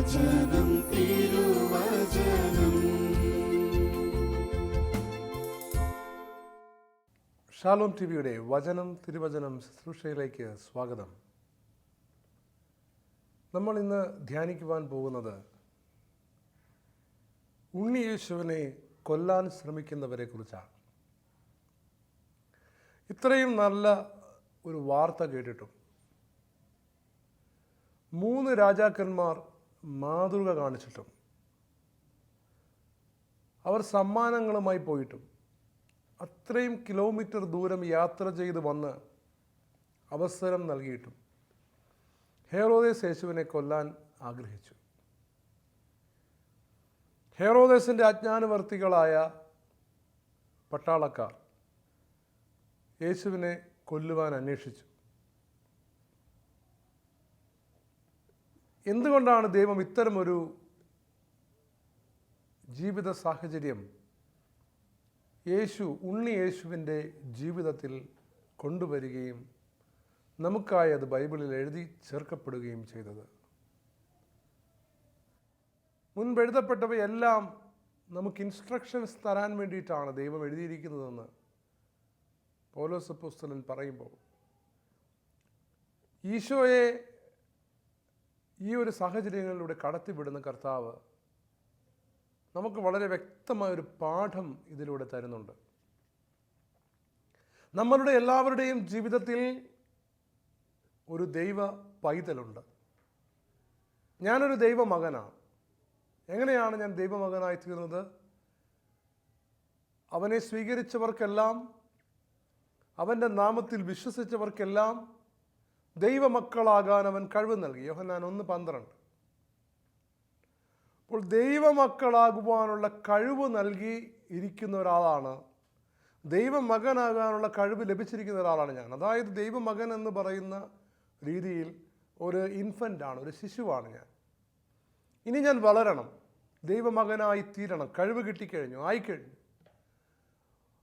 തിരുവചനം. Shalom T വിയുടെ വചനം തിരുവചനം ശുശ്രൂഷയിലേക്ക് സ്വാഗതം. നമ്മൾ ഇന്ന് ധ്യാനിക്കുവാൻ പോകുന്നത് ഉണ്ണിയേശുവിനെ കൊല്ലാൻ ശ്രമിക്കുന്നവരെ കുറിച്ചാണ്. ഇത്രയും നല്ല ഒരു വാർത്ത കേട്ടിട്ടും മൂന്ന് രാജാക്കന്മാർ മാതൃക കാണിച്ചിട്ടും അവർ സമ്മാനങ്ങളുമായി പോയിട്ടും അത്രയും കിലോമീറ്റർ ദൂരം യാത്ര ചെയ്ത് വന്ന് അവസരം നൽകിയിട്ടും ഹേറോദേസ് യേശുവിനെ കൊല്ലാൻ ആഗ്രഹിച്ചു. ഹേറോദേസിന്റെ അജ്ഞാനവർത്തികളായ പട്ടാളക്കാർ യേശുവിനെ കൊല്ലുവാൻ അന്വേഷിച്ചു. എന്തുകൊണ്ടാണ് ദൈവം ഇത്തരമൊരു ജീവിത സാഹചര്യം യേശു ഉണ്ണി യേശുവിന്റെ ജീവിതത്തിൽ കൊണ്ടുവരികയും നമുക്കായി അത് ബൈബിളിൽ എഴുതി ചേർക്കപ്പെടുകയും ചെയ്തത്? മുൻപെഴുതപ്പെട്ടവയെല്ലാം നമുക്ക് ഇൻസ്ട്രക്ഷൻസ് തരാൻ വേണ്ടിയിട്ടാണ് ദൈവം എഴുതിയിരിക്കുന്നതെന്ന് പൗലോസ് പുസ്തകൻ പറയുമ്പോൾ ഈശോയെ ഈ ഒരു സാഹചര്യങ്ങളിലൂടെ കടത്തിവിടുന്ന കർത്താവ് നമുക്ക് വളരെ വ്യക്തമായൊരു പാഠം ഇതിലൂടെ തരുന്നുണ്ട്. നമ്മളുടെ എല്ലാവരുടെയും ജീവിതത്തിൽ ഒരു ദൈവ പൈതലുണ്ട്. ഞാനൊരു ദൈവമകനാണ്. എങ്ങനെയാണ് ഞാൻ ദൈവമകനായി തീർന്നത്? അവനെ സ്വീകരിച്ചവർക്കെല്ലാം അവന്റെ നാമത്തിൽ വിശ്വസിച്ചവർക്കെല്ലാം ദൈവമക്കളാകാൻ അവൻ കഴിവ് നൽകി. യോഹന്നാൻ ഒന്ന് പന്ത്രണ്ട്. അപ്പോൾ ദൈവമക്കളാകുവാനുള്ള കഴിവ് നൽകി ഇരിക്കുന്ന ഒരാളാണ്. ദൈവമകനാകാനുള്ള കഴിവ് ലഭിച്ചിരിക്കുന്ന ഒരാളാണ് ഞാൻ. അതായത് ദൈവമകൻ എന്ന് പറയുന്ന രീതിയിൽ ഒരു ഇൻഫന്റ് ആണ് ഒരു ശിശുവാണ് ഞാൻ. ഇനി ഞാൻ വളരണം. ദൈവമകനായി തീരണം. കഴിവ് കിട്ടിക്കഴിഞ്ഞു ആയിക്കഴിഞ്ഞു.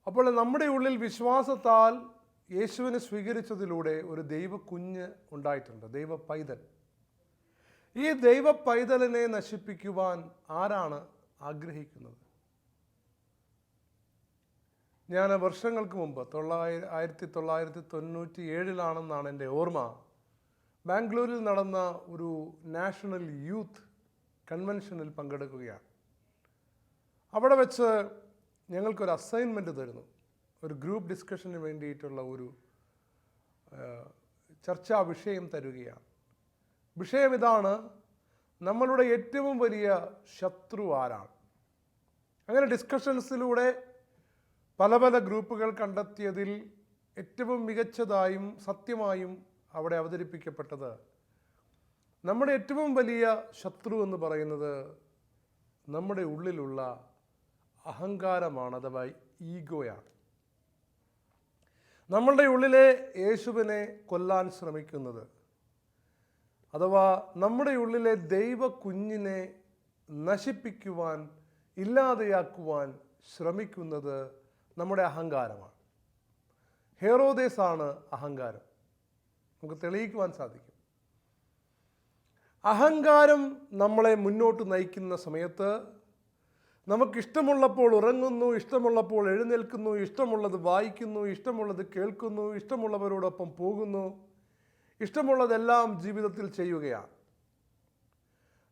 അപ്പോൾ നമ്മുടെ ഉള്ളിൽ വിശ്വാസത്താൽ യേശുവിനെ സ്വീകരിച്ചതിലൂടെ ഒരു ദൈവ കുഞ്ഞ് ഉണ്ടായിട്ടുണ്ട് ദൈവ പൈതൽ ഈ ദൈവ പൈതലിനെ നശിപ്പിക്കുവാൻ ആരാണ് ആഗ്രഹിക്കുന്നത്? ഞാൻ വർഷങ്ങൾക്ക് മുമ്പ് തൊള്ളായിര ആയിരത്തി തൊള്ളായിരത്തി തൊണ്ണൂറ്റി ഏഴിലാണെന്നാണ് എന്റെ ഓർമ്മ. ബാംഗ്ലൂരിൽ നടന്ന ഒരു നാഷണൽ യൂത്ത് കൺവെൻഷനിൽ പങ്കെടുക്കുകയാണ്. അവിടെ വെച്ച് ഞങ്ങൾക്കൊരു അസൈൻമെന്റ് തരുന്നു. ഒരു ഗ്രൂപ്പ് ഡിസ്കഷന് വേണ്ടിയിട്ടുള്ള ഒരു ചർച്ചാ വിഷയം തരുകയാണ്. വിഷയം ഇതാണ് നമ്മളുടെ ഏറ്റവും വലിയ ശത്രു ആരാണ്? അങ്ങനെ ഡിസ്കഷൻസിലൂടെ പല പല ഗ്രൂപ്പുകൾ കണ്ടെത്തിയതിൽ ഏറ്റവും മികച്ചതായും സത്യമായും അവിടെ അവതരിപ്പിക്കപ്പെട്ടത് നമ്മുടെ ഏറ്റവും വലിയ ശത്രു എന്ന് പറയുന്നത് നമ്മുടെ ഉള്ളിലുള്ള അഹങ്കാരമാണ് അഥവാ ഈഗോയാണ്. നമ്മളുടെ ഉള്ളിലെ യേശുവിനെ കൊല്ലാൻ ശ്രമിക്കുന്നത് അഥവാ നമ്മുടെ ഉള്ളിലെ ദൈവ കുഞ്ഞിനെ നശിപ്പിക്കുവാൻ ഇല്ലാതെയാക്കുവാൻ ശ്രമിക്കുന്നത് നമ്മുടെ അഹങ്കാരമാണ്. ഹേറോദേസാണ് അഹങ്കാരം. നമുക്ക് തെളിയിക്കുവാൻ സാധിക്കും. അഹങ്കാരം നമ്മളെ മുന്നോട്ട് നയിക്കുന്ന സമയത്ത് നമുക്കിഷ്ടമുള്ളപ്പോൾ ഉറങ്ങുന്നു ഇഷ്ടമുള്ളപ്പോൾ എഴുന്നേൽക്കുന്നു ഇഷ്ടമുള്ളത് വായിക്കുന്നു ഇഷ്ടമുള്ളത് കേൾക്കുന്നു ഇഷ്ടമുള്ളവരോടൊപ്പം പോകുന്നു. ഇഷ്ടമുള്ളതെല്ലാം ജീവിതത്തിൽ ചെയ്യുകയാണ്.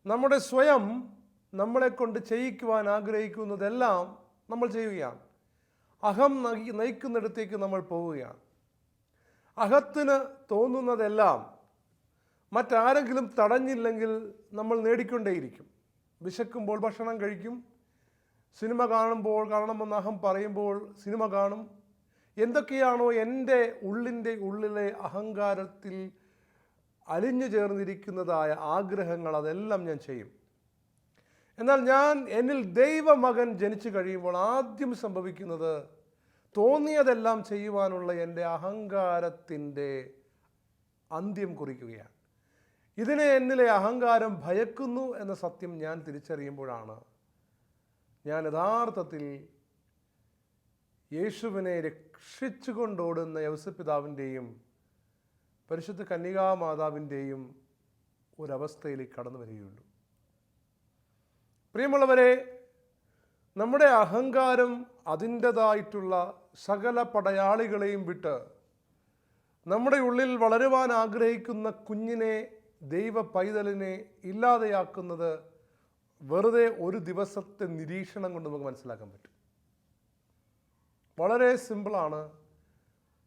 നമ്മുടെ സ്വയം നമ്മളെ കൊണ്ട് ചെയ്യിക്കുവാൻ ആഗ്രഹിക്കുന്നതെല്ലാം നമ്മൾ ചെയ്യുകയാണ്. അഹം നയി- നയിക്കുന്നിടത്തേക്ക് നമ്മൾ പോവുകയാണ്. അഹത്തിന് തോന്നുന്നതെല്ലാം മറ്റാരെങ്കിലും തടഞ്ഞില്ലെങ്കിൽ നമ്മൾ നേടിക്കൊണ്ടേയിരിക്കും. വിശക്കുമ്പോൾ ഭക്ഷണം കഴിക്കും സിനിമ കാണുമ്പോൾ കാണണമെന്ന് അഹം പറയുമ്പോൾ സിനിമ കാണും. എന്തൊക്കെയാണോ എന്റെ ഉള്ളിന്റെ ഉള്ളിലെ അഹങ്കാരത്തിൽ അലിഞ്ഞു ചേർന്നിരിക്കുന്നതായ ആഗ്രഹങ്ങൾ അതെല്ലാം ഞാൻ ചെയ്യും. എന്നാൽ ഞാൻ എന്നിൽ ദൈവമകൻ ജനിച്ചു കഴിയുമ്പോൾ ആദ്യം സംഭവിക്കുന്നത് തോന്നിയതെല്ലാം ചെയ്യുവാനുള്ള എന്റെ അഹങ്കാരത്തിന്റെ അന്ത്യം കുറിക്കുകയാണ്. ഇതിനെ എന്നിലെ അഹങ്കാരം ഭയക്കുന്നു എന്ന സത്യം ഞാൻ തിരിച്ചറിയുമ്പോഴാണ് ഞാൻ യഥാർത്ഥത്തിൽ യേശുവിനെ രക്ഷിച്ചുകൊണ്ടോടുന്ന യവസപിതാവിന്റെയും പരിശുദ്ധ കന്യകാമാതാവിന്റെയും ഒരവസ്ഥയിലേക്ക് കടന്നു വരികയുള്ളൂ. പ്രിയമുള്ളവരെ നമ്മുടെ അഹങ്കാരം അതിന്റെതായിട്ടുള്ള സകല പടയാളികളെയും വിട്ട് നമ്മുടെ ഉള്ളിൽ വളരുവാൻ ആഗ്രഹിക്കുന്ന കുഞ്ഞിനെ ദൈവ പൈതലിനെ ഇല്ലാതെയാക്കുന്നത് വെറുതെ ഒരു ദിവസത്തെ നിരീക്ഷണം കൊണ്ട് നമുക്ക് മനസ്സിലാക്കാൻ പറ്റും. വളരെ സിമ്പിളാണ്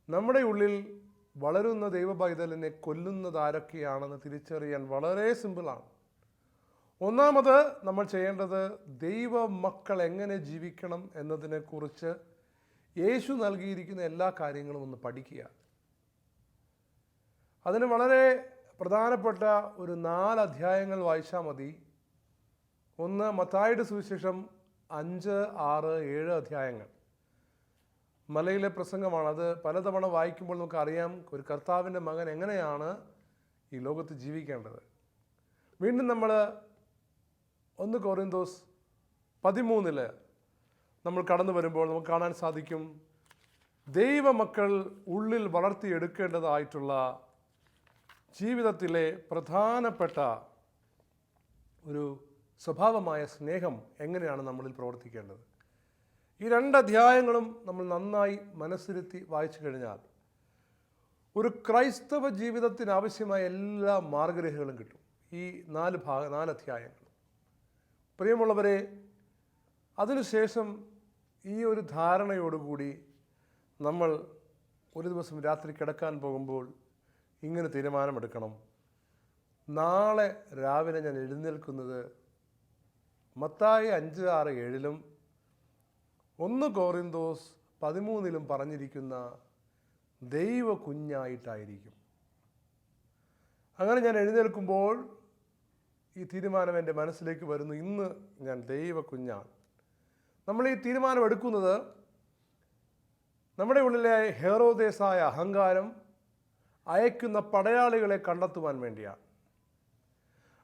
നമ്മുടെ ഉള്ളിൽ വളരുന്ന ദൈവപൈതലിനെ കൊല്ലുന്നത് ആരൊക്കെയാണെന്ന് തിരിച്ചറിയാൻ വളരെ സിമ്പിളാണ് ഒന്നാമത് നമ്മൾ ചെയ്യേണ്ടത് ദൈവ മക്കൾ എങ്ങനെ ജീവിക്കണം എന്നതിനെക്കുറിച്ച് യേശു നൽകിയിരിക്കുന്ന എല്ലാ കാര്യങ്ങളും ഒന്ന് പഠിക്കുക. അതിന് വളരെ പ്രധാനപ്പെട്ട ഒരു നാല് അധ്യായങ്ങൾ വായിച്ചാൽ മതി. ഒന്ന് മത്തായുടെ സുവിശേഷം അഞ്ച് ആറ് ഏഴ് അധ്യായങ്ങൾ. മലയിലെ പ്രസംഗമാണ്. അത് പലതവണ വായിക്കുമ്പോൾ നമുക്ക് അറിയാം ഒരു കർത്താവിന്റെ മകൻ എങ്ങനെയാണ് ഈ ലോകത്ത് ജീവിക്കേണ്ടത്. വീണ്ടും നമ്മൾ ഒന്ന് കോറിന്തോസ് പതിമൂന്നിൽ നമ്മൾ കടന്നു വരുമ്പോൾ നമുക്ക് കാണാൻ സാധിക്കും ദൈവമക്കൾ ഉള്ളിൽ വളർത്തിയെടുക്കേണ്ടതായിട്ടുള്ള ജീവിതത്തിലെ പ്രധാനപ്പെട്ട ഒരു സ്വഭാവമായ സ്നേഹം എങ്ങനെയാണ് നമ്മളിൽ പ്രവർത്തിക്കേണ്ടത്? ഈ രണ്ട് അധ്യായങ്ങളും നമ്മൾ നന്നായി മനസ്സിരുത്തി വായിച്ചു കഴിഞ്ഞാൽ ഒരു ക്രൈസ്തവ ജീവിതത്തിന് ആവശ്യമായ എല്ലാ മാർഗരേഖകളും കിട്ടും. ഈ നാല് ഭാഗ നാല് അധ്യായങ്ങൾ. പ്രിയമുള്ളവരെ അതിനുശേഷം ഈ ഒരു ധാരണയോടുകൂടി നമ്മൾ ഒരു ദിവസം രാത്രി കിടക്കാൻ പോകുമ്പോൾ ഇങ്ങനെ തീരുമാനമെടുക്കണം. നാളെ രാവിലെ ഞാൻ എഴുന്നേൽക്കുന്നത് മത്തായി അഞ്ച് ആറ് ഏഴിലും ഒന്ന് കോറിന്തോസ് പതിമൂന്നിലും പറഞ്ഞിരിക്കുന്ന ദൈവ കുഞ്ഞായിട്ടായിരിക്കും. അങ്ങനെ ഞാൻ എഴുന്നേൽക്കുമ്പോൾ ഈ തീരുമാനം എന്റെ മനസ്സിലേക്ക് വരുന്നു. ഇന്ന് ഞാൻ ദൈവ കുഞ്ഞാണ്. നമ്മൾ ഈ തീരുമാനം എടുക്കുന്നത് നമ്മുടെ ഉള്ളിലെ ഹേറോദേശായ അഹങ്കാരം അയക്കുന്ന പടയാളികളെ കണ്ടെത്തുവാൻ വേണ്ടിയാണ്.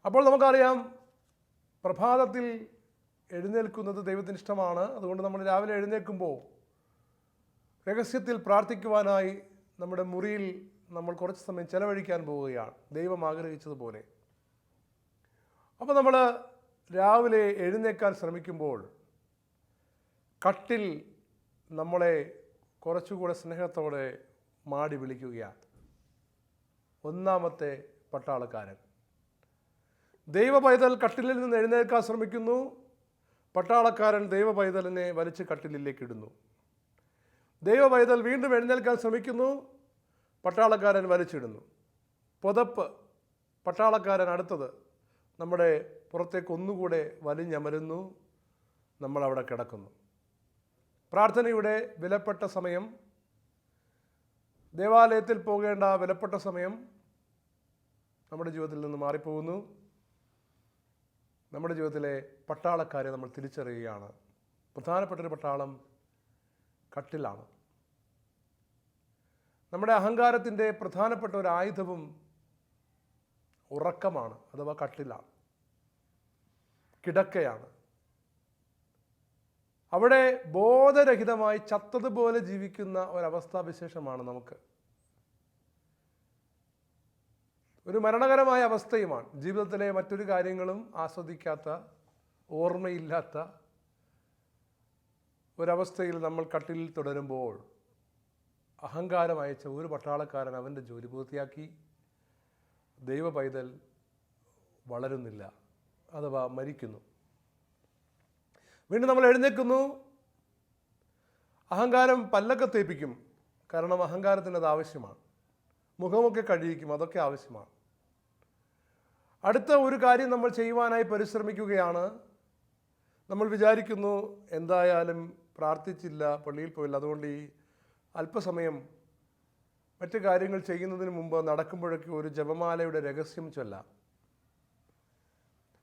അപ്പോൾ നമുക്കറിയാം പ്രഭാതത്തിൽ എഴുന്നേൽക്കുന്നത് ദൈവത്തിന് ഇഷ്ടമാണ്. അതുകൊണ്ട് നമ്മൾ രാവിലെ എഴുന്നേൽക്കുമ്പോൾ രഹസ്യത്തിൽ പ്രാർത്ഥിക്കുവാനായി നമ്മുടെ മുറിയിൽ നമ്മൾ കുറച്ച് സമയം ചെലവഴിക്കാൻ പോവുകയാണ്. ദൈവം ആഗ്രഹിച്ചതുപോലെ. അപ്പോൾ നമ്മൾ രാവിലെ എഴുന്നേക്കാൻ ശ്രമിക്കുമ്പോൾ കട്ടിൽ നമ്മളെ കുറച്ചുകൂടെ സ്നേഹത്തോടെ മാടി വിളിക്കുകയാണ്. ഒന്നാമത്തെ പട്ടാളക്കാരൻ. ദൈവ പൈതൽ കട്ടിലിൽ നിന്ന് എഴുന്നേൽക്കാൻ ശ്രമിക്കുന്നു. പട്ടാളക്കാരൻ ദൈവ പൈതലിനെ വലിച്ച് കട്ടിലിലേക്ക് ഇടുന്നു. ദൈവ പൈതൽ വീണ്ടും എഴുന്നേൽക്കാൻ ശ്രമിക്കുന്നു. പട്ടാളക്കാരൻ വലിച്ചിടുന്നു. പുതപ്പ്. പട്ടാളക്കാരൻ അടുത്തത് നമ്മുടെ പുറത്തേക്ക് ഒന്നുകൂടെ വലിഞ്ഞമരുന്നു. നമ്മൾ അവിടെ കിടക്കുന്നു. പ്രാർത്ഥനയുടെ വിലപ്പെട്ട സമയം. ദേവാലയത്തിൽ പോകേണ്ട വിലപ്പെട്ട സമയം. നമ്മുടെ ജീവിതത്തിൽ നിന്ന് മാറിപ്പോകുന്നു. നമ്മുടെ ജീവിതത്തിലെ പട്ടാളക്കാരെ നമ്മൾ തിരിച്ചറിയുകയാണ്. പ്രധാനപ്പെട്ടൊരു പട്ടാളം കട്ടിലാണ്. നമ്മുടെ അഹങ്കാരത്തിന്റെ പ്രധാനപ്പെട്ട ഒരു ആയുധവും ഉറക്കമാണ് അഥവാ കട്ടിലാണ് കിടക്കയാണ്. അവിടെ ബോധരഹിതമായി ചത്തതുപോലെ ജീവിക്കുന്ന ഒരവസ്ഥാവിശേഷമാണ് നമുക്ക്. ഒരു മരണകരമായ അവസ്ഥയുമാണ്. ജീവിതത്തിലെ മറ്റൊരു കാര്യങ്ങളും ആസ്വദിക്കാത്ത ഓർമ്മയില്ലാത്ത ഒരവസ്ഥയിൽ നമ്മൾ കട്ടിലിൽ തുടരുമ്പോൾ അഹങ്കാരം അയച്ച ഒരു പട്ടാളക്കാരൻ അവന്റെ ജോലി പൂർത്തിയാക്കി. ദൈവ പൈതൽ വളരുന്നില്ല അഥവാ മരിക്കുന്നു. വീണ്ടും നമ്മൾ എഴുന്നേക്കുന്നു അഹങ്കാരം പല്ലൊക്കെ തേപ്പിക്കും. കാരണം അഹങ്കാരത്തിന് അത് ആവശ്യമാണ്. മുഖമൊക്കെ കഴിയിക്കും അതൊക്കെ ആവശ്യമാണ്. അടുത്ത ഒരു കാര്യം നമ്മൾ ചെയ്യുവാനായി പരിശ്രമിക്കുകയാണ്. നമ്മൾ വിചാരിക്കുന്നു എന്തായാലും പ്രാർത്ഥിച്ചില്ല പള്ളിയിൽ പോയില്ല. അതുകൊണ്ട് ഈ അല്പസമയം മറ്റു കാര്യങ്ങൾ ചെയ്യുന്നതിന് മുമ്പ് നടക്കുമ്പോഴൊക്കെ ഒരു ജപമാലയുടെ രഹസ്യം ചൊല്ലാം.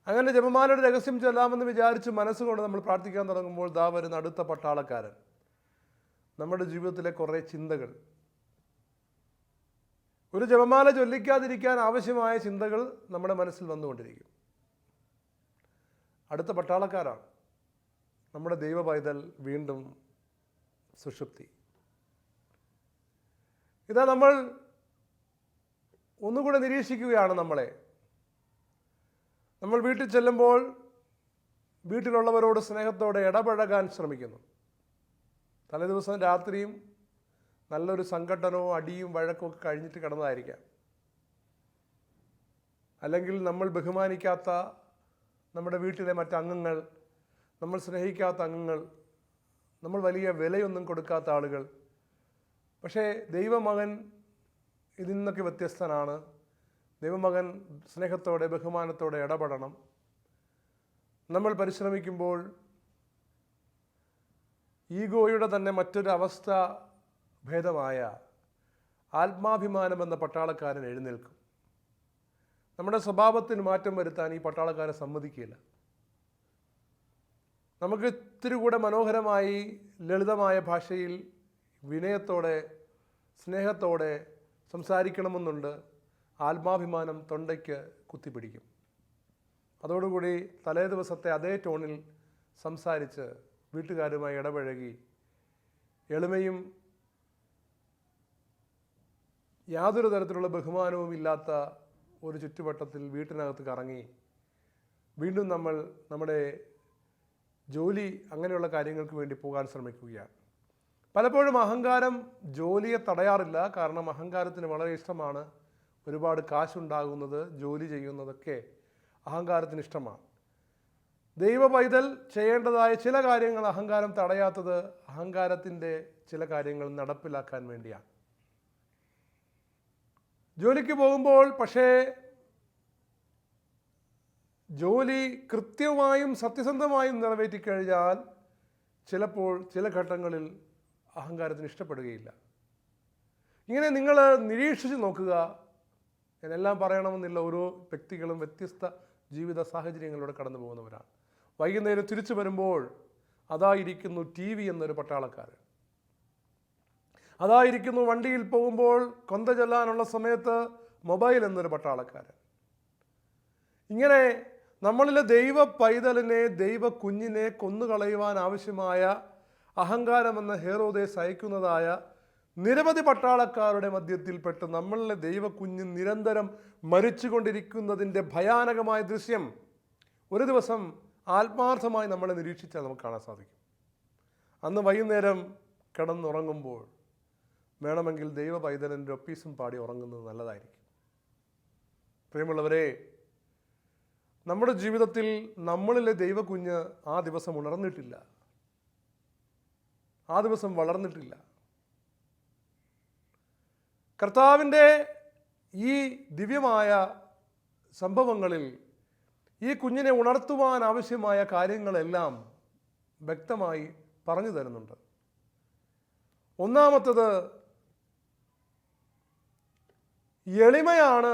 അങ്ങനെ ജപമാലയുടെ രഹസ്യം ചൊല്ലാമെന്ന് വിചാരിച്ച് മനസ്സുകൊണ്ട് നമ്മൾ പ്രാർത്ഥിക്കാൻ തുടങ്ങുമ്പോൾ ദാ വരുന്ന അടുത്ത പട്ടാളക്കാരൻ. നമ്മുടെ ജീവിതത്തിലെ കുറേ ചിന്തകൾ. ഒരു ജപമാല ചൊല്ലിക്കാതിരിക്കാൻ ആവശ്യമായ ചിന്തകൾ നമ്മുടെ മനസ്സിൽ വന്നുകൊണ്ടിരിക്കും. അടുത്ത പട്ടാളക്കാരാണ്. നമ്മുടെ ദൈവ പൈതൽ വീണ്ടും സുഷുപ്തി. ഇതാ നമ്മൾ ഒന്നുകൂടെ നിരീക്ഷിക്കുകയാണ് നമ്മളെ. നമ്മൾ വീട്ടിൽ ചെല്ലുമ്പോൾ വീട്ടിലുള്ളവരോട് സ്നേഹത്തോടെ ഇടപഴകാൻ ശ്രമിക്കുന്നു. തലേദിവസം രാത്രിയും നല്ലൊരു സംഘട്ടനവും അടിയും വഴക്കും ഒക്കെ കഴിഞ്ഞിട്ട് കിടന്നതായിരിക്കാം. അല്ലെങ്കിൽ നമ്മൾ ബഹുമാനിക്കാത്ത നമ്മുടെ വീട്ടിലെ മറ്റംഗങ്ങൾ നമ്മൾ സ്നേഹിക്കാത്ത അംഗങ്ങൾ നമ്മൾ വലിയ വിലയൊന്നും കൊടുക്കാത്ത ആളുകൾ. പക്ഷേ ദൈവമകൻ ഇതിൽ നിന്നൊക്കെ വ്യത്യസ്തനാണ്. ദൈവമകൻ സ്നേഹത്തോടെ ബഹുമാനത്തോടെ ഇടപെടണം. നമ്മൾ പരിശ്രമിക്കുമ്പോൾ ഈഗോയുടെ തന്നെ മറ്റൊരു അവസ്ഥ ഭേദമായ ആത്മാഭിമാനം എന്ന പട്ടാളക്കാരൻ എഴുന്നേൽക്കും. നമ്മുടെ സ്വഭാവത്തിന് മാറ്റം വരുത്താൻ ഈ പട്ടാളക്കാരെ സമ്മതിക്കില്ല. നമുക്ക് ഇത്തിരി കൂടെ മനോഹരമായി ലളിതമായ ഭാഷയിൽ വിനയത്തോടെ സ്നേഹത്തോടെ സംസാരിക്കണമെന്നുണ്ട് ആത്മാഭിമാനം തൊണ്ടയ്ക്ക് കുത്തിപ്പിടിക്കും. അതോടുകൂടി തലേ ദിവസത്തെ അതേ ടോണിൽ സംസാരിച്ച് വീട്ടുകാരുമായി ഇടപഴകി എളിമയും യാതൊരു തരത്തിലുള്ള ബഹുമാനവും ഇല്ലാത്ത ഒരു ചുറ്റുവട്ടത്തിൽ വീട്ടിനകത്ത് കറങ്ങി വീണ്ടും നമ്മൾ നമ്മുടെ ജോലി അങ്ങനെയുള്ള കാര്യങ്ങൾക്ക് വേണ്ടി പോകാൻ ശ്രമിക്കുകയാണ്. പലപ്പോഴും അഹങ്കാരം ജോലിയെ തടയാറില്ല. കാരണം അഹങ്കാരത്തിന് വളരെ ഇഷ്ടമാണ്. ഒരുപാട് കാശുണ്ടാകുന്നത് ജോലി ചെയ്യുന്നതൊക്കെ അഹങ്കാരത്തിന് ഇഷ്ടമാണ്. ദൈവ പൈതൽ ചെയ്യേണ്ടതായ ചില കാര്യങ്ങൾ അഹങ്കാരം തടയാത്തത് അഹങ്കാരത്തിന്റെ ചില കാര്യങ്ങൾ നടപ്പിലാക്കാൻ വേണ്ടിയാണ്. ജോലിക്ക് പോകുമ്പോൾ പക്ഷേ ജോലി കൃത്യമായും സത്യസന്ധമായും നിറവേറ്റിക്കഴിഞ്ഞാൽ ചിലപ്പോൾ ചില ഘട്ടങ്ങളിൽ അഹങ്കാരത്തിന് ഇഷ്ടപ്പെടുകയില്ല. ഇങ്ങനെ നിങ്ങൾ നിരീക്ഷിച്ച് നോക്കുക. ഞാനെല്ലാം പറയണമെന്നില്ല ഓരോ വ്യക്തികളും വ്യത്യസ്ത ജീവിത സാഹചര്യങ്ങളിലൂടെ കടന്നു പോകുന്നവരാണ് വൈകുന്നേരം തിരിച്ചു വരുമ്പോൾ അതായിരിക്കുന്നു ടി വി എന്നൊരു പട്ടാളക്കാരൻ. അതായിരിക്കുന്നു വണ്ടിയിൽ പോകുമ്പോൾ കൊന്ത ചെല്ലാനുള്ള സമയത്ത് മൊബൈൽ എന്നൊരു പട്ടാളക്കാരൻ. ഇങ്ങനെ നമ്മളിലെ ദൈവ പൈതലിനെ ദൈവ കുഞ്ഞിനെ കൊന്നുകളയുവാൻ ആവശ്യമായ അഹങ്കാരമെന്ന ഹേറോദേസ് അയക്കുന്നതായ നിരവധി പട്ടാളക്കാരുടെ മധ്യത്തിൽപ്പെട്ട് നമ്മളിലെ ദൈവ കുഞ്ഞ് നിരന്തരം മരിച്ചുകൊണ്ടിരിക്കുന്നതിന്റെ ഭയാനകമായ ദൃശ്യം ഒരു ദിവസം ആത്മാർത്ഥമായി നമ്മളെ നിരീക്ഷിച്ചാൽ നമുക്ക് കാണാൻ സാധിക്കും. അന്ന് വൈകുന്നേരം കിടന്നുറങ്ങുമ്പോൾ വേണമെങ്കിൽ ദൈവ പൈതലിന്റെ ഒപ്പീസും പാടി ഉറങ്ങുന്നത് നല്ലതായിരിക്കും. പ്രിയമുള്ളവരെ നമ്മുടെ ജീവിതത്തിൽ നമ്മളിലെ ദൈവകുഞ്ഞ് ആ ദിവസം ഉണർന്നിട്ടില്ല. ആ ദിവസം വളർന്നിട്ടില്ല. കർത്താവിന്റെ ഈ ദിവ്യമായ സംഭവങ്ങളിൽ ഈ കുഞ്ഞിനെ ഉണർത്തുവാൻ ആവശ്യമായ കാര്യങ്ങളെല്ലാം വ്യക്തമായി പറഞ്ഞു തരുന്നുണ്ട്. ഒന്നാമത്തത് എളിമയാണ്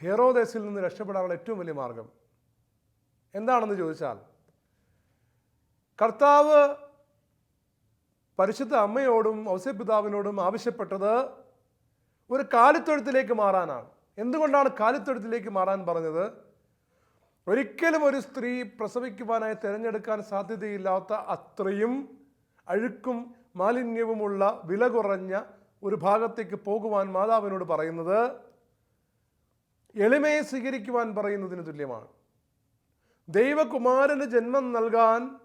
ഹെറോദേസിൽ നിന്ന് രക്ഷപ്പെടാനുള്ള ഏറ്റവും വലിയ മാർഗം. എന്താണെന്ന് ചോദിച്ചാൽ കർത്താവ് പരിശുദ്ധ അമ്മയോടും ഔസ്യപിതാവിനോടും ആവശ്യപ്പെട്ടത് ഒരു കാലിത്തൊഴുത്തിലേക്ക് മാറാനാണ്. എന്തുകൊണ്ടാണ് കാലിത്തൊഴുത്തിലേക്ക് മാറാൻ പറഞ്ഞത്? ഒരിക്കലും ഒരു സ്ത്രീ പ്രസവിക്കുവാനായി തിരഞ്ഞെടുക്കാൻ സാധ്യതയില്ലാത്ത അത്രയും അഴുക്കും മാലിന്യവുമുള്ള വില കുറഞ്ഞ ഒരു ഭാഗത്തേക്ക് പോകുവാൻ മാതാവിനോട് പറയുന്നത് എളിമയെ സ്വീകരിക്കുവാൻ പറയുന്നതിന് തുല്യമാണ്. ദൈവകുമാരന് ജന്മം നൽകാൻ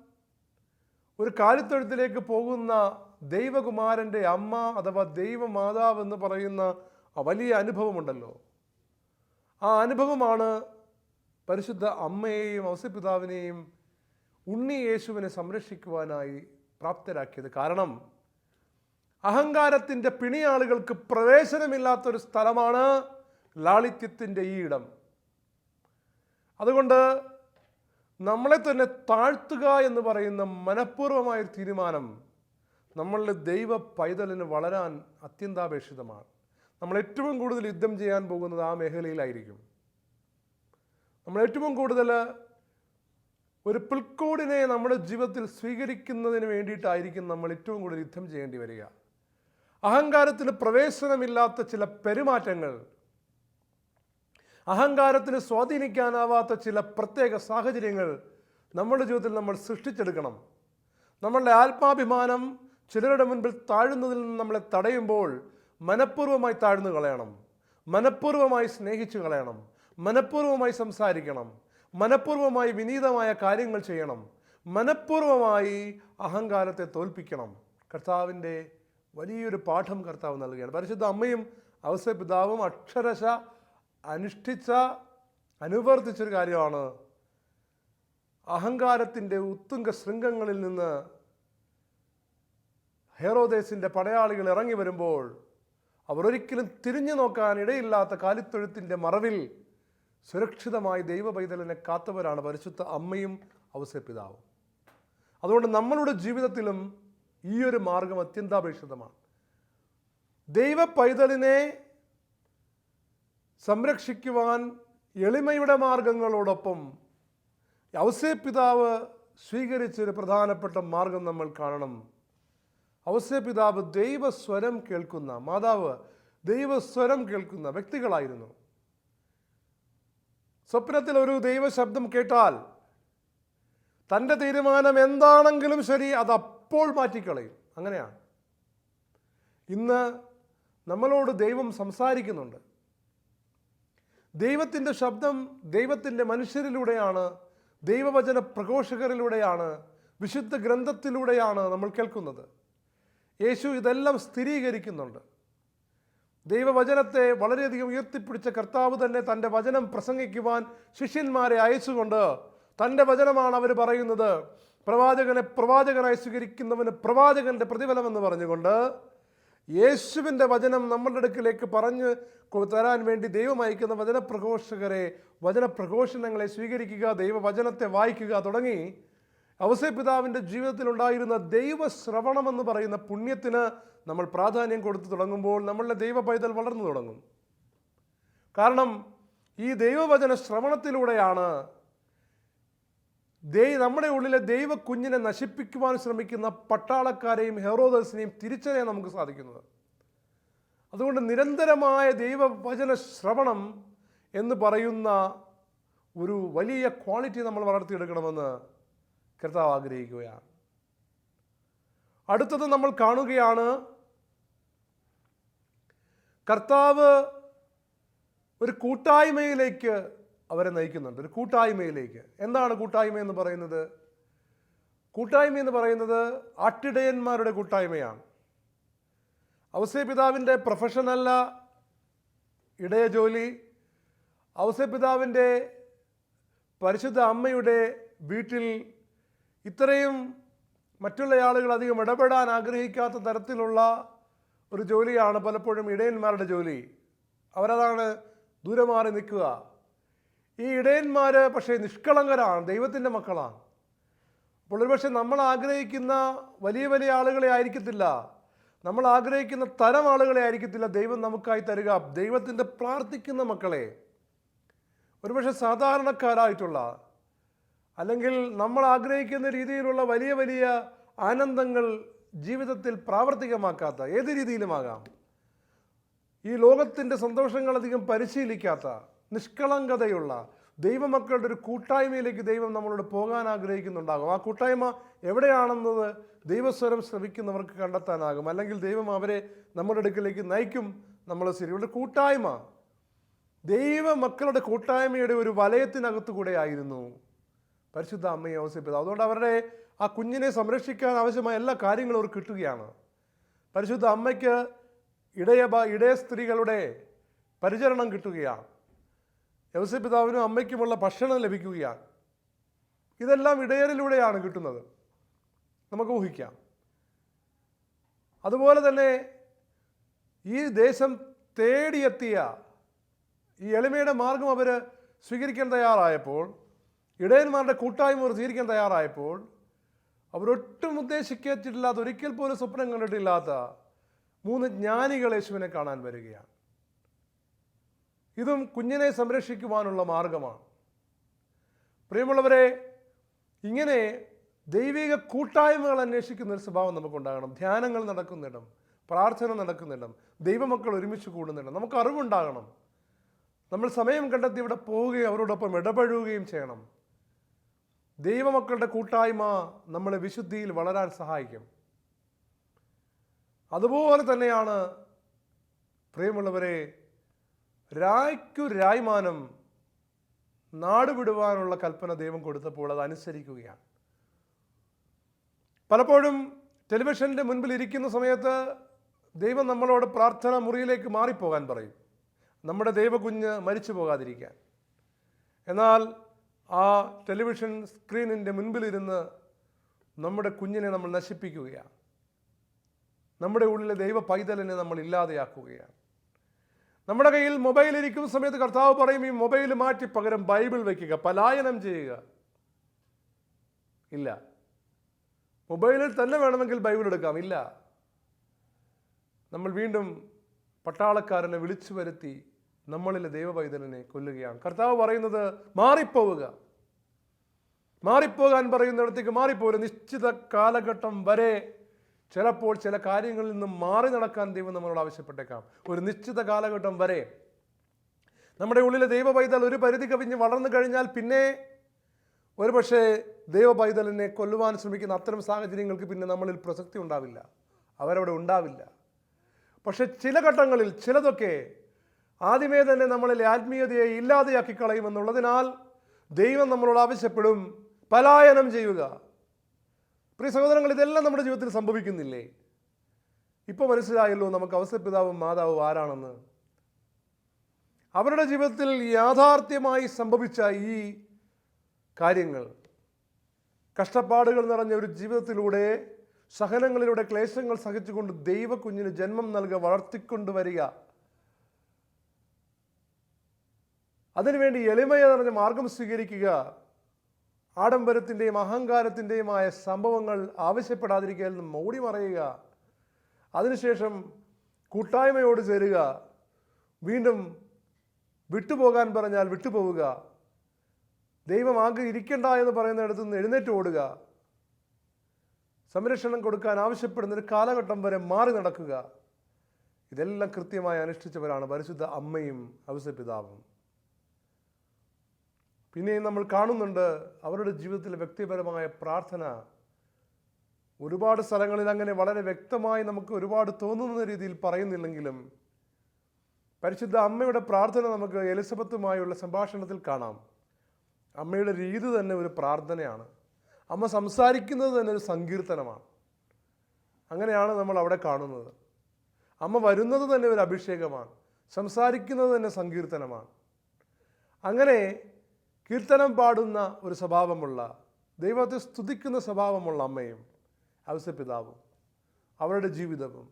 ഒരു കാലിത്തൊഴുത്തിലേക്ക് പോകുന്ന ദൈവകുമാരന്റെ അമ്മ അഥവാ ദൈവമാതാവ് എന്ന് പറയുന്ന വലിയ അനുഭവമുണ്ടല്ലോ. ആ അനുഭവമാണ് പരിശുദ്ധ അമ്മയെയും അവസ്യപിതാവിനെയും ഉണ്ണി യേശുവിനെ സംരക്ഷിക്കുവാനായി പ്രാപ്തരാക്കിയത്. കാരണം അഹങ്കാരത്തിന്റെ പിണിയാളുകൾക്ക് പ്രവേശനമില്ലാത്തൊരു സ്ഥലമാണ് ലാളിത്യത്തിന്റെ ഈ ഇടം. അതുകൊണ്ട് നമ്മളെ തന്നെ താഴ്ത്തുക എന്ന് പറയുന്ന മനഃപൂർവമായ തീരുമാനം നമ്മളുടെ ദൈവ പൈതലിന് വളരാൻ അത്യന്താപേക്ഷിതമാണ്. നമ്മൾ ഏറ്റവും കൂടുതൽ യുദ്ധം ചെയ്യാൻ പോകുന്നത് ആ മേഖലയിലായിരിക്കും. നമ്മൾ ഏറ്റവും കൂടുതൽ ഒരു പുൽക്കോടിനെ നമ്മുടെ ജീവിതത്തിൽ സ്വീകരിക്കുന്നതിന് വേണ്ടിയിട്ടായിരിക്കും നമ്മൾ ഏറ്റവും കൂടുതൽ യുദ്ധം ചെയ്യേണ്ടി വരിക. അഹങ്കാരത്തിന് പ്രവേശനമില്ലാത്ത ചില പെരുമാറ്റങ്ങൾ അഹങ്കാരത്തിന് സ്വാധീനിക്കാനാവാത്ത ചില പ്രത്യേക സാഹചര്യങ്ങൾ നമ്മുടെ ജീവിതത്തിൽ നമ്മൾ സൃഷ്ടിച്ചെടുക്കണം. നമ്മളുടെ ആത്മാഭിമാനം ചിലരുടെ മുൻപിൽ താഴുന്നതിൽ നിന്ന് നമ്മളെ തടയുമ്പോൾ മനഃപൂർവമായി താഴ്ന്നു കളയണം. മനഃപൂർവമായി സ്നേഹിച്ചു കളയണം. മനഃപൂർവമായി സംസാരിക്കണം. മനഃപൂർവമായി വിനീതമായ കാര്യങ്ങൾ ചെയ്യണം. മനഃപൂർവമായി അഹങ്കാരത്തെ തോൽപ്പിക്കണം. കർത്താവിന്റെ വലിയൊരു പാഠം കർത്താവ് നൽകുകയാണ്. പരിശുദ്ധ അമ്മയും അവസ്ഥ പിതാവും അക്ഷരശ അനുഷ്ഠിച്ച അനുവർത്തിച്ചൊരു കാര്യമാണ്. അഹങ്കാരത്തിന്റെ ഉത്തുംഗ ശൃംഗങ്ങളിൽ നിന്ന് ഹെറോദേസിന്റെ പടയാളികൾ ഇറങ്ങി വരുമ്പോൾ അവർ ഒരിക്കലും തിരിഞ്ഞു നോക്കാൻ ഇടയില്ലാത്ത കാലിത്തൊഴുത്തിന്റെ മറവിൽ സുരക്ഷിതമായി ദൈവ പൈതലിനെ കാത്തവരാണ് പരിശുദ്ധ അമ്മയും ഔസപിതാവും അതുകൊണ്ട് നമ്മളുടെ ജീവിതത്തിലും ഈ ഒരു മാർഗം അത്യന്താപേക്ഷിതമാണ്. ദൈവ പൈതലിനെ സംരക്ഷിക്കുവാൻ എളിമയുടെ മാർഗങ്ങളോടൊപ്പം ഔസേപിതാവ് സ്വീകരിച്ചൊരു പ്രധാനപ്പെട്ട മാർഗം നമ്മൾ കാണണം. ഔസേപിതാവ് ദൈവസ്വരം കേൾക്കുന്ന മാതാവ് ദൈവസ്വരം കേൾക്കുന്ന വ്യക്തികളായിരുന്നു. സ്വപ്നത്തിൽ ഒരു ദൈവശബ്ദം കേട്ടാൽ തന്റെ തീരുമാനം എന്താണെങ്കിലും ശരി അത് അപ്പോൾ മാറ്റിക്കളയും. അങ്ങനെയാണ് ഇന്ന് നമ്മളോട് ദൈവം സംസാരിക്കുന്നുണ്ട്. ദൈവത്തിന്റെ ശബ്ദം ദൈവത്തിന്റെ മനുഷ്യരിലൂടെയാണ് ദൈവവചന പ്രഘോഷകരിലൂടെയാണ് വിശുദ്ധ ഗ്രന്ഥത്തിലൂടെയാണ് നമ്മൾ കേൾക്കുന്നത്. യേശു ഇതെല്ലാം സ്ഥിരീകരിക്കുന്നുണ്ട്. ദൈവവചനത്തെ വളരെയധികം ഉയർത്തിപ്പിടിച്ച കർത്താവ് തന്നെ തന്റെ വചനം പ്രസംഗിക്കുവാൻ ശിഷ്യന്മാരെ അയച്ചുകൊണ്ട് തന്റെ വചനമാണ് അവർ പറയുന്നത്. പ്രവാചകനെ പ്രവാചകനായി സ്വീകരിക്കുന്നവന് പ്രതിഫലം എന്ന് പറഞ്ഞുകൊണ്ട് യേശുവിന്റെ വചനം നമ്മളുടെ അടുക്കിലേക്ക് പറഞ്ഞു തരാൻ വേണ്ടി ദൈവം അയക്കുന്ന വചനപ്രഘോഷകരെ വചനപ്രഘോഷണങ്ങളെ സ്വീകരിക്കുക ദൈവവചനത്തെ വായിക്കുക തുടങ്ങി അവസരപിതാവിന്റെ ജീവിതത്തിൽ ഉണ്ടായിരുന്ന ദൈവശ്രവണം എന്ന് പറയുന്ന പുണ്യത്തിന് നമ്മൾ പ്രാധാന്യം കൊടുത്തു തുടങ്ങുമ്പോൾ നമ്മളുടെ ദൈവ പൈതൽ വളർന്നു തുടങ്ങും. കാരണം ഈ ദൈവവചന ശ്രവണത്തിലൂടെയാണ് ദൈ നമ്മുടെ ഉള്ളിലെ ദൈവ കുഞ്ഞിനെ നശിപ്പിക്കുവാൻ ശ്രമിക്കുന്ന പട്ടാളക്കാരെയും ഹെറോദസിനെയും തിരിച്ചറിയാൻ നമുക്ക് സാധിക്കുന്നത്. അതുകൊണ്ട് നിരന്തരമായ ദൈവവചന ശ്രവണം എന്ന് പറയുന്ന ഒരു വലിയ ക്വാളിറ്റി നമ്മൾ വളർത്തിയെടുക്കണമെന്ന് കർത്താവ് ആഗ്രഹിക്കുകയാണ്. അടുത്തത് നമ്മൾ കാണുകയാണ് കർത്താവ് ഒരു കൂട്ടായ്മയിലേക്ക് അവരെ നയിക്കുന്നുണ്ട്. ഒരു കൂട്ടായ്മയിലേക്ക്. എന്താണ് കൂട്ടായ്മ എന്ന് പറയുന്നത്? കൂട്ടായ്മ എന്ന് പറയുന്നത് ആട്ടിടയന്മാരുടെ കൂട്ടായ്മയാണ്. ഔസേപിതാവിന്റെ പ്രൊഫഷനല്ല ഇടയ ജോലി ഔസേപിതാവിന്റെ പരിശുദ്ധ അമ്മയുടെ വീട്ടിൽ ഇത്രയും മറ്റുള്ള ആളുകൾ അധികം ഇടപെടാൻ ആഗ്രഹിക്കാത്ത തരത്തിലുള്ള ഒരു ജോലിയാണ് പലപ്പോഴും ഇടയന്മാരുടെ ജോലി. അവരതാണ് ദൂരെ മാറി നിൽക്കുക. ഈ ഇടയന്മാർ പക്ഷേ നിഷ്കളങ്കരാണ് ദൈവത്തിന്റെ മക്കളാണ്. അപ്പോൾ ഒരുപക്ഷെ നമ്മൾ ആഗ്രഹിക്കുന്ന വലിയ വലിയ ആളുകളെ ആയിരിക്കത്തില്ല. നമ്മൾ ആഗ്രഹിക്കുന്ന തരം ആളുകളെ ആയിരിക്കത്തില്ല ദൈവം നമുക്കായി തരിക. ദൈവത്തിന്റെ പ്രാർത്ഥിക്കുന്ന മക്കളെ. ഒരുപക്ഷെ സാധാരണക്കാരായിട്ടുള്ള അല്ലെങ്കിൽ നമ്മൾ ആഗ്രഹിക്കുന്ന രീതിയിലുള്ള വലിയ വലിയ ആനന്ദങ്ങൾ ജീവിതത്തിൽ പ്രാവർത്തികമാക്കാത്ത ഏത് രീതിയിലുമാകാം? ഈ ലോകത്തിന്റെ സന്തോഷങ്ങൾ അധികം പരിശീലിക്കാത്ത നിഷ്കളങ്കതയുള്ള ദൈവമക്കളുടെ ഒരു കൂട്ടായ്മയിലേക്ക് ദൈവം നമ്മളോട് പോകാൻ ആഗ്രഹിക്കുന്നുണ്ടാകും. ആ കൂട്ടായ്മ എവിടെയാണെന്നത് ദൈവസ്വരം ശ്രമിക്കുന്നവർക്ക് കണ്ടെത്താനാകും. അല്ലെങ്കിൽ ദൈവം അവരെ നമ്മുടെ അടുക്കിലേക്ക് നയിക്കും നമ്മൾ ശരിയുള്ള കൂട്ടായ്മ ദൈവ മക്കളുടെ കൂട്ടായ്മയുടെ ഒരു വലയത്തിനകത്തു കൂടെ ആയിരുന്നു പരിശുദ്ധ അമ്മയെ അവസിപ്പിച്ചത് അതുകൊണ്ട് അവരുടെ ആ കുഞ്ഞിനെ സംരക്ഷിക്കാൻ ആവശ്യമായ എല്ലാ കാര്യങ്ങളും അവർ കിട്ടുകയാണ്. പരിശുദ്ധ അമ്മയ്ക്ക് ഇടയ ഇടയ സ്ത്രീകളുടെ പരിചരണം കിട്ടുകയാണ്. യവസപിതാവിനും അമ്മയ്ക്കുമുള്ള ഭക്ഷണം ലഭിക്കുകയാണ്. ഇതെല്ലാം ഇടയറിലൂടെയാണ് കിട്ടുന്നത്. നമുക്ക് ഊഹിക്കാം. അതുപോലെ തന്നെ ഈ ദേശം തേടിയെത്തിയ ഈ എളിമയുടെ മാർഗം അവർ സ്വീകരിക്കാൻ തയ്യാറായപ്പോൾ ഇടയന്മാരുടെ കൂട്ടായ്മ സ്വീകരിക്കാൻ തയ്യാറായപ്പോൾ അവരൊട്ടും ഉദ്ദേശിച്ചിട്ടില്ലാത്ത ഒരിക്കൽ പോലും സ്വപ്നം കണ്ടിട്ടില്ലാത്ത മൂന്ന് ജ്ഞാനികൾ യേശുവിനെ കാണാൻ വരികയാണ്. ഇതും കുഞ്ഞിനെ സംരക്ഷിക്കുവാനുള്ള മാർഗമാണ്. പ്രിയമുള്ളവരെ ഇങ്ങനെ ദൈവിക കൂട്ടായ്മകൾ അന്വേഷിക്കുന്ന ഒരു സ്വഭാവം നമുക്കുണ്ടാകണം. ധ്യാനങ്ങൾ നടക്കുന്നിടം പ്രാർത്ഥന നടക്കുന്നിടം ദൈവമക്കൾ ഒരുമിച്ച് കൂടുന്നിടം നമുക്ക് അറിവുണ്ടാകണം. നമ്മൾ സമയം കണ്ടെത്തി ഇവിടെ പോവുകയും അവരോടൊപ്പം ഇടപഴകുകയും ചെയ്യണം. ദൈവമക്കളുടെ കൂട്ടായ്മ നമ്മളെ വിശുദ്ധിയിൽ വളരാൻ സഹായിക്കും. അതുപോലെ തന്നെയാണ് പ്രിയമുള്ളവരെ രായ്ക്കു രായ്മാനം നാട് വിടുവാനുള്ള കൽപ്പന ദൈവം കൊടുത്തപ്പോൾ അത് അനുസരിക്കുകയാണ്. പലപ്പോഴും ടെലിവിഷന്റെ മുൻപിൽ ഇരിക്കുന്ന സമയത്ത് ദൈവം നമ്മളോട് പ്രാർത്ഥന മുറിയിലേക്ക് മാറിപ്പോകാൻ പറയും. നമ്മുടെ ദൈവകുഞ്ഞ് മരിച്ചു പോകാതിരിക്കാൻ. എന്നാൽ ആ ടെലിവിഷൻ സ്ക്രീനിന്റെ മുൻപിലിരുന്ന് നമ്മുടെ കുഞ്ഞിനെ നമ്മൾ നശിപ്പിക്കുകയാണ്. നമ്മുടെ ഉള്ളിലെ ദൈവ പൈതലിനെ നമ്മൾ ഇല്ലാതെയാക്കുകയാണ്. നമ്മുടെ കയ്യിൽ മൊബൈൽ ഇരിക്കുന്ന സമയത്ത് കർത്താവ് പറയും ഈ മൊബൈൽ മാറ്റി പകരം ബൈബിൾ വയ്ക്കുക പലായനം ചെയ്യുക. ഇല്ല. മൊബൈലിൽ തന്നെ വേണമെങ്കിൽ ബൈബിൾ എടുക്കാം. ഇല്ല. നമ്മൾ വീണ്ടും പട്ടാളക്കാരനെ വിളിച്ചു വരുത്തി നമ്മളിലെ ദൈവവൈദനെ കൊല്ലുകയാണ്. കർത്താവ് പറയുന്നത് മാറിപ്പോവുക. മാറിപ്പോകാൻ പറയുന്നിടത്തേക്ക് മാറിപ്പോരും. നിശ്ചിത കാലഘട്ടം വരെ ചിലപ്പോൾ ചില കാര്യങ്ങളിൽ നിന്നും മാറി നടക്കാൻ ദൈവം നമ്മളോട് ആവശ്യപ്പെട്ടേക്കാം. ഒരു നിശ്ചിത കാലഘട്ടം വരെ. നമ്മുടെ ഉള്ളിലെ ദൈവ പൈതൽ ഒരു പരിധി കവിഞ്ഞ് വളർന്നു കഴിഞ്ഞാൽ പിന്നെ ഒരുപക്ഷേ ദൈവ പൈതലിനെ കൊല്ലുവാൻ ശ്രമിക്കുന്ന അത്തരം സാഹചര്യങ്ങൾക്ക് പിന്നെ നമ്മളിൽ പ്രസക്തി ഉണ്ടാവില്ല. അവരവിടെ ഉണ്ടാവില്ല. പക്ഷെ ചില ഘട്ടങ്ങളിൽ ചിലതൊക്കെ ആദ്യമേ തന്നെ നമ്മളിൽ ആത്മീയതയെ ഇല്ലാതെയാക്കി കളയുമെന്നുള്ളതിനാൽ ദൈവം നമ്മളോട് ആവശ്യപ്പെടും. പലായനം ചെയ്യുക. പ്രിയ സഹോദരങ്ങൾ ഇതെല്ലാം നമ്മുടെ ജീവിതത്തിൽ സംഭവിക്കുന്നില്ലേ? ഇപ്പോൾ മനസ്സിലായല്ലോ നമുക്ക് അവസരപിതാവും മാതാവും ആരാണെന്ന്. അവരുടെ ജീവിതത്തിൽ യാഥാർത്ഥ്യമായി സംഭവിച്ച ഈ കാര്യങ്ങൾ കഷ്ടപ്പാടുകൾ നിറഞ്ഞ ഒരു ജീവിതത്തിലൂടെ സഹനങ്ങളിലൂടെ ക്ലേശങ്ങൾ സഹിച്ചുകൊണ്ട് ദൈവ കുഞ്ഞിന് ജന്മം നൽകുക വളർത്തിക്കൊണ്ടുവരിക അതിനുവേണ്ടി എളിമയ നിറഞ്ഞ മാർഗം സ്വീകരിക്കുക. ആഡംബരത്തിന്റെയും അഹങ്കാരത്തിന്റെയുമായ സംഭവങ്ങൾ ആവശ്യപ്പെടാതിരിക്കുക നിന്ന് മോടി മറയുക അതിനുശേഷം കൂട്ടായ്മയോട് ചേരുക. വീണ്ടും വിട്ടുപോകാൻ പറഞ്ഞാൽ വിട്ടുപോവുക. ദൈവം ആകെ ഇരിക്കണ്ട എന്ന് പറയുന്നിടത്ത് നിന്ന് എഴുന്നേറ്റ് ഓടുക. സംരക്ഷണം കൊടുക്കാൻ ആവശ്യപ്പെടുന്ന ഒരു കാലഘട്ടം വരെ മാറി നടക്കുക. ഇതെല്ലാം കൃത്യമായി അനുഷ്ഠിച്ചവരാണ് പരിശുദ്ധ അമ്മയും ഔസപിതാവും പിന്നെയും നമ്മൾ കാണുന്നുണ്ട് അവരുടെ ജീവിതത്തിൽ വ്യക്തിപരമായ പ്രാർത്ഥന. ഒരുപാട് സ്ഥലങ്ങളിൽ അങ്ങനെ വളരെ വ്യക്തമായി നമുക്ക് ഒരുപാട് തോന്നുന്ന രീതിയിൽ പറയുന്നില്ലെങ്കിലും പരിശുദ്ധ അമ്മയുടെ പ്രാർത്ഥന നമുക്ക് എലിസബത്തുമായുള്ള സംഭാഷണത്തിൽ കാണാം. അമ്മയുടെ രീതി തന്നെ ഒരു പ്രാർത്ഥനയാണ്. അമ്മ സംസാരിക്കുന്നത് തന്നെ ഒരു സങ്കീർത്തനമാണ്. അങ്ങനെയാണ് നമ്മൾ അവിടെ കാണുന്നത്. അമ്മ വരുന്നത് തന്നെ ഒരു അഭിഷേകമാണ്. സംസാരിക്കുന്നത് തന്നെ സങ്കീർത്തനമാണ്. അങ്ങനെ കീർത്തനം പാടുന്ന ഒരു സ്വഭാവമുള്ള ദൈവത്തെ സ്തുതിക്കുന്ന സ്വഭാവമുള്ള അമ്മയും ഔസപിതാവും അവരുടെ ജീവിതവും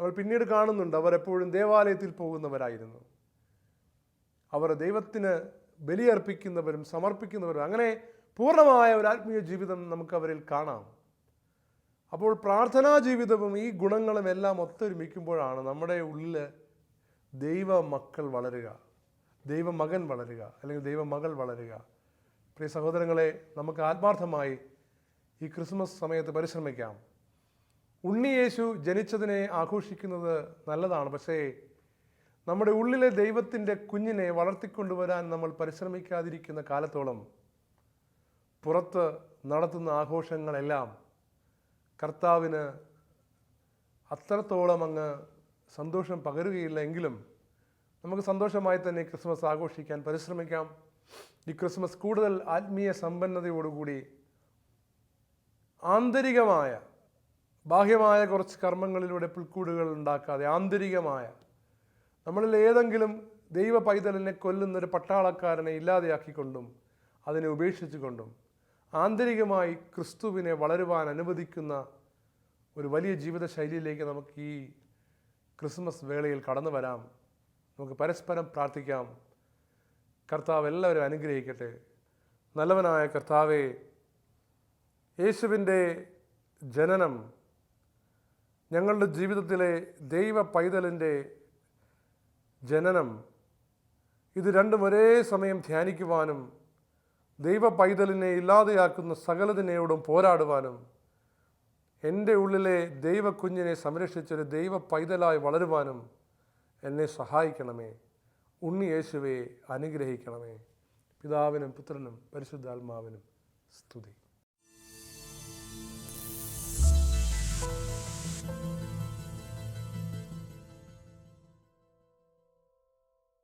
നമ്മൾ പിന്നീട് കാണുന്നുണ്ട്. അവർ എപ്പോഴും ദേവാലയത്തിൽ പോകുന്നവരായിരുന്നു. അവർ ദൈവത്തിന് ബലിയർപ്പിക്കുന്നവരും സമർപ്പിക്കുന്നവരും അങ്ങനെ പൂർണമായ ഒരു ആത്മീയ ജീവിതം നമുക്ക് അവരിൽ കാണാം. അപ്പോൾ പ്രാർത്ഥനാ ജീവിതവും ഈ ഗുണങ്ങളും എല്ലാം ഒത്തൊരുമിക്കുമ്പോഴാണ് നമ്മുടെ ഉള്ളിൽ ദൈവ മക്കൾ വളരുക. ദൈവമകൻ വളരുക അല്ലെങ്കിൽ ദൈവമകൾ വളരുക. പ്രിയ സഹോദരങ്ങളെ നമുക്ക് ആത്മാർത്ഥമായി ഈ ക്രിസ്മസ് സമയത്ത് പരിശ്രമിക്കാം. ഉണ്ണിയേശു ജനിച്ചതിനെ ആഘോഷിക്കുന്നത് നല്ലതാണ്. പക്ഷേ നമ്മുടെ ഉള്ളിലെ ദൈവത്തിന്റെ കുഞ്ഞിനെ വളർത്തിക്കൊണ്ടുവരാൻ നമ്മൾ പരിശ്രമിക്കാതിരിക്കുന്ന കാലത്തോളം പുറത്ത് നടത്തുന്ന ആഘോഷങ്ങളെല്ലാം കർത്താവിന് അത്രത്തോളം അങ്ങ് സന്തോഷം പകരുകയില്ല എങ്കിലും നമുക്ക് സന്തോഷമായി തന്നെ ക്രിസ്മസ് ആഘോഷിക്കാൻ പരിശ്രമിക്കാം. ഈ ക്രിസ്മസ് കൂടുതൽ ആത്മീയ സമ്പന്നതയോടുകൂടി ആന്തരികമായ ബാഹ്യമായ കുറച്ച് കർമ്മങ്ങളിലൂടെ പുൽക്കൂടുകൾ ഉണ്ടാക്കാതെ ആന്തരികമായ നമ്മളിൽ ഏതെങ്കിലും ദൈവ പൈതലിനെ കൊല്ലുന്ന ഒരു പട്ടാളക്കാരനെ ഇല്ലാതെയാക്കിക്കൊണ്ടും അതിനെ ഉപേക്ഷിച്ചുകൊണ്ടും ആന്തരികമായി ക്രിസ്തുവിനെ വളരുവാൻ അനുവദിക്കുന്ന ഒരു വലിയ ജീവിതശൈലിയിലേക്ക് നമുക്ക് ഈ ക്രിസ്മസ് വേളയിൽ കടന്നു വരാം. നമുക്ക് പരസ്പരം പ്രാർത്ഥിക്കാം. കർത്താവ് എല്ലാവരും അനുഗ്രഹിക്കട്ടെ. നല്ലവനായ കർത്താവെ യേശുവിന്റെ ജനനം ഞങ്ങളുടെ ജീവിതത്തിലെ ദൈവ പൈതലിന്റെ ജനനം ഇത് രണ്ടും ഒരേ സമയം ധ്യാനിക്കുവാനും ദൈവ പൈതലിനെ ഇല്ലാതെയാക്കുന്ന സകലതിനെയോടും പോരാടുവാനും എന്റെ ഉള്ളിലെ ദൈവ കുഞ്ഞിനെ സംരക്ഷിച്ചൊരു ദൈവ പൈതലായി വളരുവാനും എന്നെ സഹായിക്കണമേ. ഉണ്ണി യേശുവെ അനുഗ്രഹിക്കണമേ. പിതാവിനും പുത്രനും പരിശുദ്ധാത്മാവിനും സ്തുതി.